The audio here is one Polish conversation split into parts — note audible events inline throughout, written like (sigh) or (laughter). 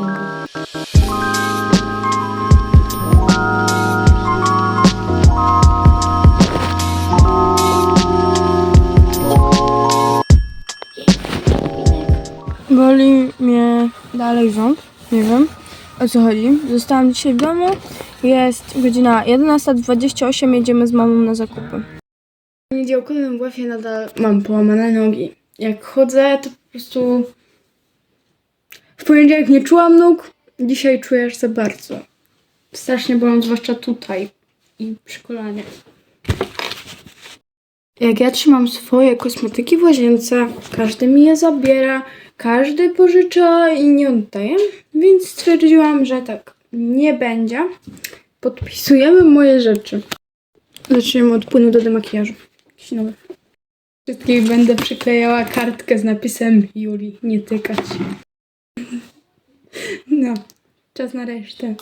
zasięgu. Boli mnie dalej ząb, nie wiem o co chodzi. Zostałam dzisiaj w domu, jest godzina 11.28, jedziemy z mamą na zakupy. W poniedziałkowym włafie nadal mam połamane nogi. Jak chodzę, to po prostu... W poniedziałek nie czułam nóg, dzisiaj czuję aż za bardzo. Strasznie bolą, zwłaszcza tutaj i przy kolanie. Jak ja trzymam swoje kosmetyki w łazience, każdy mi je zabiera, każdy pożycza i nie oddaje, więc stwierdziłam, że tak nie będzie. Podpisujemy moje rzeczy. Zaczniemy od płynu do demakijażu. Jakiś nowy. Wszystkich będę przyklejała kartkę z napisem Juli, nie tykać. No, czas na resztę.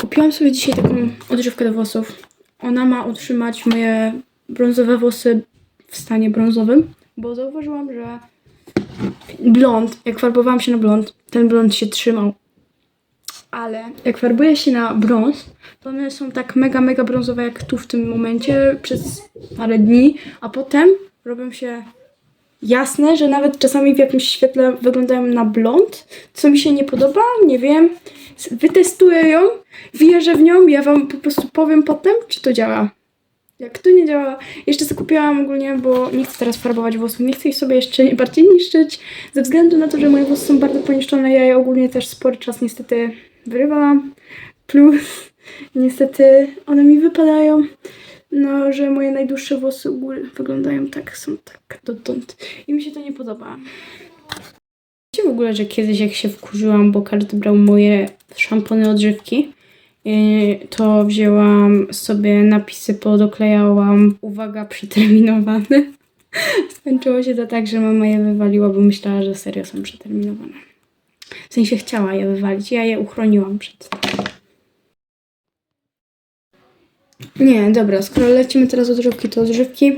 Kupiłam sobie dzisiaj taką odżywkę do włosów. Ona ma utrzymać moje brązowe włosy w stanie brązowym, bo zauważyłam, że blond, jak farbowałam się na blond, ten blond się trzymał. Ale jak farbuję się na brąz, to one są tak mega, mega brązowe jak tu w tym momencie przez parę dni, a potem robią się jasne, że nawet czasami w jakimś świetle wyglądają na blond, co mi się nie podoba, nie wiem. Wytestuję ją, wierzę w nią, ja wam po prostu powiem potem, czy to działa. Jak to nie działa, jeszcze sobie kupiłam ogólnie, bo nie chcę teraz farbować włosów, nie chcę ich sobie jeszcze bardziej niszczyć, ze względu na to, że moje włosy są bardzo poniszczone, ja je ogólnie też spory czas niestety wyrywałam, plus niestety one mi wypadają, no, że moje najdłuższe włosy u góry wyglądają tak, są tak dotąd i mi się to nie podoba. Wiecie w ogóle, że kiedyś jak się wkurzyłam, bo każdy brał moje szampony odżywki, yy, to wzięłam sobie napisy, podoklejałam, uwaga, przeterminowane. (laughs) Skończyło się to tak, że mama je wywaliła, bo myślała, że serio są przeterminowane. W sensie chciała je wywalić, ja je uchroniłam przed tym. Nie, dobra, skoro lecimy teraz od odżywki, to odżywki.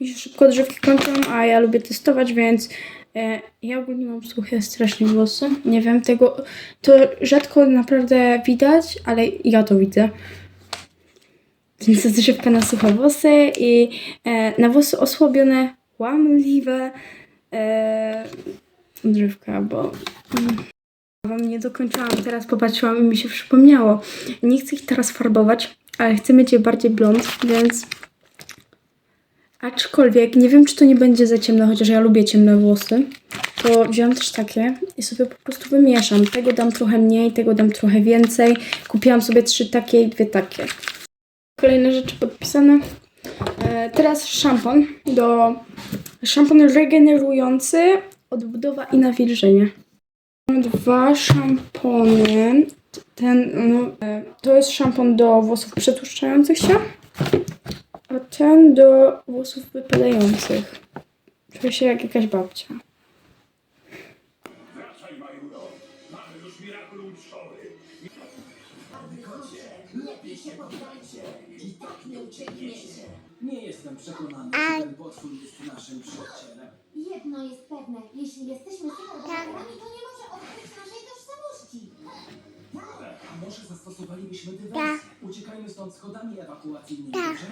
Mi się szybko odżywki kończą, a ja lubię testować, więc e, ja ogólnie mam suche strasznie włosy. Nie wiem, tego to rzadko naprawdę widać, ale ja to widzę. Więc odżywka na suche włosy i e, na włosy osłabione, łamliwe e, odżywka, bo mm, wam nie dokończyłam. Teraz popatrzyłam i mi się przypomniało. Nie chcę ich teraz farbować, ale chcę mieć je bardziej blond, więc Aczkolwiek nie wiem, czy to nie będzie za ciemno, chociaż ja lubię ciemne włosy. To wziąłam też takie i sobie po prostu wymieszam. Tego dam trochę mniej, tego dam trochę więcej. Kupiłam sobie trzy takie i dwie takie. Kolejne rzeczy podpisane. E, teraz szampon do... Szampon regenerujący, odbudowa i nawilżenie. Mam dwa szampony. Ten, no, e, to jest szampon do włosów przetłuszczających się. A ten do włosów wypadających. Czuję się jak jakaś babcia. Nie jestem przekonany, że ten potwór jest naszym przyjacielem. Jedno jest pewne, jeśli jesteśmy superbohaterami, to nie może odkryć naszej tożsamości. A może zastosowalibyśmy dywersję? Uciekajmy stąd schodami ewakuacyjnymi, dobrze?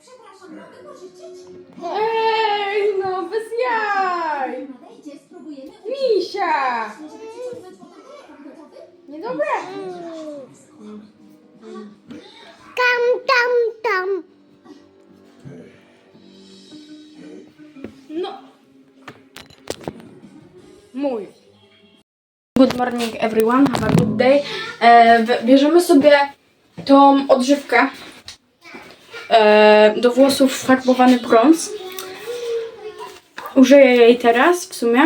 Przepraszam, mogę pożyczyć? Ej, no bez jaj! Spróbujemy. Misia! Myślę, żeby przyciągnąć potem telefon. Gotowy? Niedobre. No. Mój. Good morning everyone, have a good day. E, bierzemy sobie tą odżywkę e, do włosów farbowany brąz. Użyję jej teraz w sumie.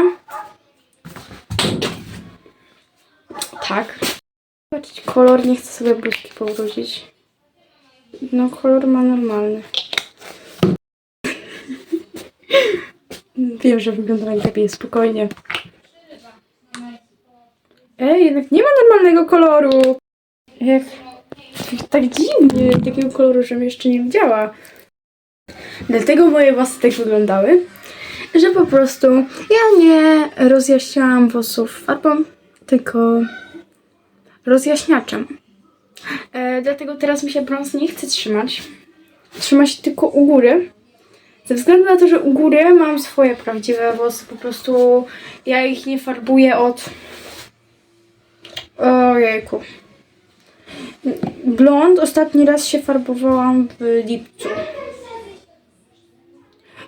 Tak. Zobaczyć kolor, nie chcę sobie bluzki powrócić. No kolor ma normalny. (laughs) Wiem, że wygląda najlepiej, spokojnie. Ej, jednak nie ma normalnego koloru. Jak tak dziwnie, takiego koloru, żebym jeszcze nie widziała. Dlatego moje włosy tak wyglądały, że po prostu ja nie rozjaśniałam włosów farbą, tylko rozjaśniaczem. E, dlatego teraz mi się brąz nie chce trzymać. Trzyma się tylko u góry. Ze względu na to, że u góry mam swoje prawdziwe włosy, po prostu ja ich nie farbuję od... Ojejku. Blond ostatni raz się farbowałam w lipcu.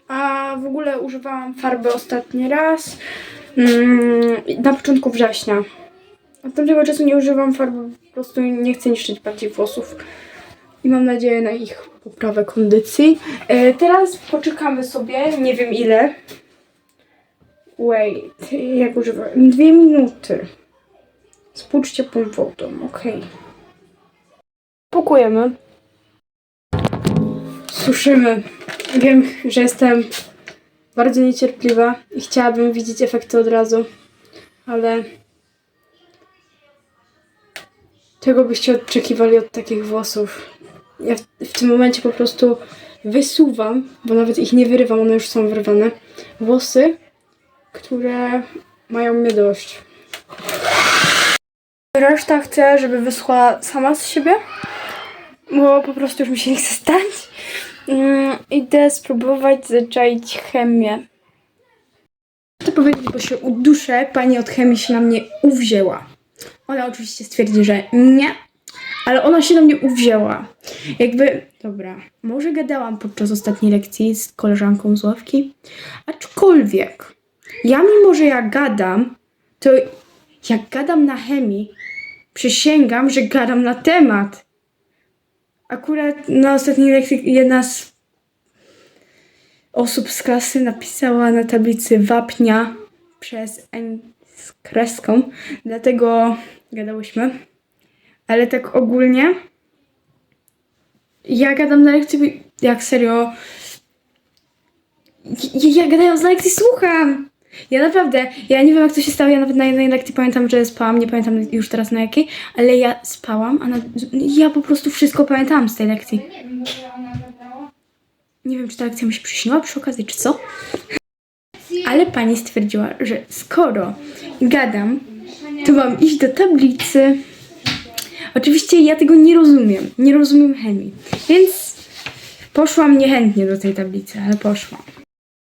A w ogóle używałam farby ostatni raz mm, na początku września. Od tamtego czasu nie używam farby, po prostu nie chcę niszczyć bardziej włosów. I mam nadzieję na ich poprawę kondycji. E, teraz poczekamy sobie, nie wiem ile. Wait, jak używam? Dwie minuty. Spłucz ciepłą wodą, okej. Pukujemy. Suszymy. Wiem, że jestem bardzo niecierpliwa i chciałabym widzieć efekty od razu, ale czego byście oczekiwali od takich włosów? Ja w, w tym momencie po prostu wysuwam, bo nawet ich nie wyrywam, one już są wyrwane, włosy, które mają mnie dość. Reszta chcę, żeby wyschła sama z siebie, bo po prostu już mi się nie chce stać. Mm, idę spróbować zaczaić chemię. Chcę powiedzieć, bo się uduszę, pani od chemii się na mnie uwzięła. Ona oczywiście stwierdzi, że nie, ale ona się na mnie uwzięła. Jakby, dobra, może gadałam podczas ostatniej lekcji z koleżanką z ławki, aczkolwiek ja mimo, że ja gadam, to jak gadam na chemii, przysięgam, że gadam na temat. Akurat na ostatniej lekcji jedna z osób z klasy napisała na tablicy wapnia przez N z kreską, dlatego gadałyśmy. Ale tak ogólnie ja gadam na lekcji, jak serio ja, ja gadając na lekcji słucham. Ja naprawdę, ja nie wiem jak to się stało, ja nawet na jednej lekcji pamiętam, że spałam, nie pamiętam już teraz na jakiej, ale ja spałam, a na, ja po prostu wszystko pamiętałam z tej lekcji. Nie wiem, czy ta lekcja mi się przyśniła przy okazji, czy co? Ale pani stwierdziła, że skoro gadam, to mam iść do tablicy. Oczywiście ja tego nie rozumiem, nie rozumiem chemii, więc poszłam niechętnie do tej tablicy, ale poszłam.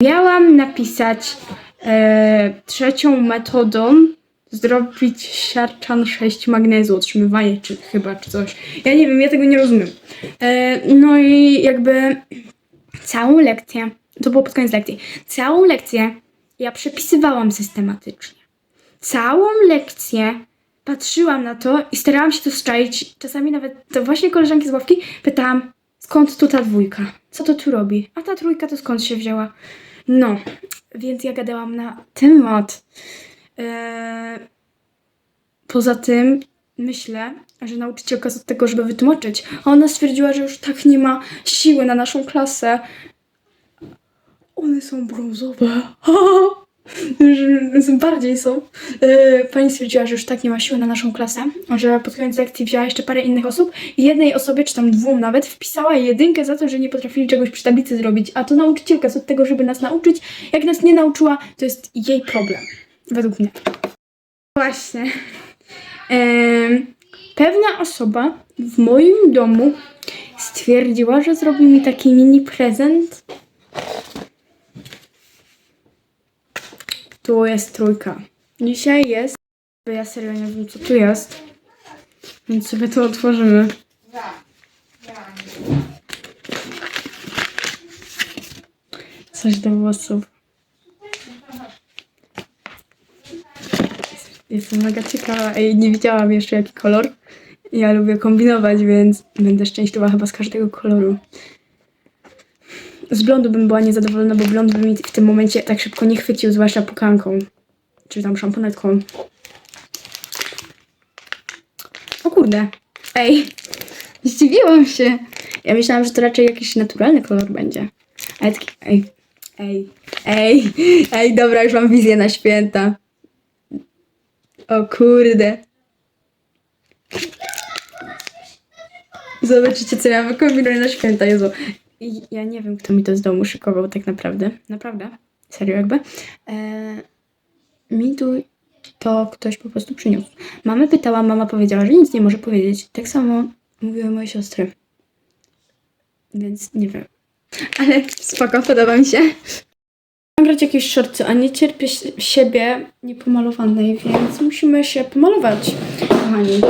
Miałam napisać e, trzecią metodą zrobić siarczan 6 magnezu, otrzymywanie czy chyba czy coś. Ja nie wiem, ja tego nie rozumiem. E, no i jakby całą lekcję, to było pod koniec lekcji, całą lekcję ja przepisywałam systematycznie. Całą lekcję patrzyłam na to i starałam się to szczaić. Czasami nawet to właśnie koleżanki z ławki pytałam, skąd tu ta dwójka? Co to tu robi? A ta trójka to skąd się wzięła? No, więc ja gadałam na temat. Eee, poza tym myślę, że nauczycielka od tego, żeby wytłumaczyć. A ona stwierdziła, że już tak nie ma siły na naszą klasę. One są brązowe. (laughs) Bardziej są. E, Pani stwierdziła, że już tak nie ma siły na naszą klasę, że pod koniec lekcji wzięła jeszcze parę innych osób i jednej osobie, czy tam dwóm nawet, wpisała jedynkę za to, że nie potrafili czegoś przy tablicy zrobić. A to nauczycielka jest od tego, żeby nas nauczyć. Jak nas nie nauczyła, to jest jej problem. Według mnie. Właśnie. Em, pewna osoba w moim domu stwierdziła, że zrobi mi taki mini prezent. Tu jest trójka. Dzisiaj jest. Ja serio nie wiem, co tu jest. Więc sobie to otworzymy. Coś do włosów. Jestem mega ciekawa. Ej, nie widziałam jeszcze jaki kolor. Ja lubię kombinować, więc będę szczęśliwa chyba z każdego koloru. Z blondu bym była niezadowolona, bo blond by mi w tym momencie tak szybko nie chwycił, zwłaszcza pukanką. Czy tam szamponetką. O kurde. Ej, (laughs) zdziwiłam się. Ja myślałam, że to raczej jakiś naturalny kolor będzie. Ale taki, ej, ej, ej, ej, dobra, już mam wizję na święta. O kurde. Zobaczycie, co ja wykombinuję na święta, Jezu. Ja nie wiem, kto mi to z domu szykował tak naprawdę. Naprawdę. Serio jakby. Eee, mi tu to ktoś po prostu przyniósł. Mamę pytała, mama powiedziała, że nic nie może powiedzieć. Tak samo mówiły moje siostry. Więc nie wiem. Ale spoko, podoba mi się. Mam grać jakieś shorty, a nie cierpię si- siebie niepomalowanej, więc musimy się pomalować, kochani.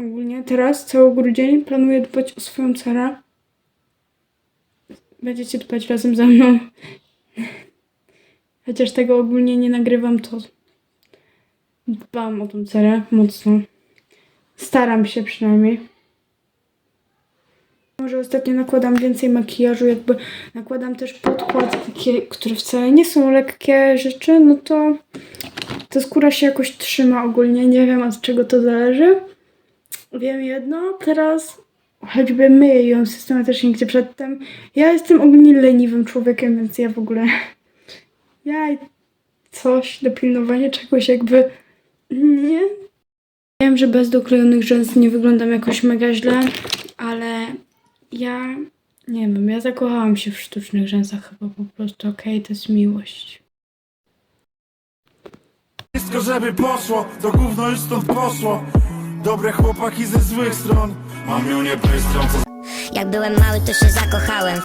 Ogólnie teraz cały grudzień planuję dbać o swoją cerę. Będziecie dbać razem ze mną. (laughs) Chociaż tego ogólnie nie nagrywam, to dbam o tą cerę mocno. Staram się przynajmniej. Może ostatnio nakładam więcej makijażu, jakby nakładam też podkład, takie, które wcale nie są lekkie rzeczy, no to ta skóra się jakoś trzyma ogólnie. Nie wiem od czego to zależy. Wiem jedno, teraz choćby myję ją systematycznie, gdzie przedtem ja jestem ogólnie leniwym człowiekiem, więc ja w ogóle ja coś do pilnowania czegoś jakby nie. Wiem, że bez doklejonych rzęs nie wyglądam jakoś mega źle, ale ja nie wiem, ja zakochałam się w sztucznych rzęsach chyba po prostu, okej, to jest miłość. Wszystko żeby poszło, to gówno już stąd poszło Dobre chłopaki ze złych stron Mam nie bystro, co Jak byłem mały, to się zakochałem.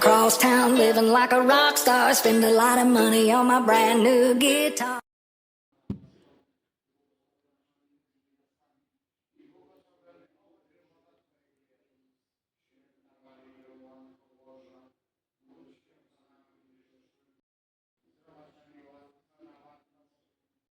Cross town, living like a rock star. Spend a lot of money on my brand new guitar.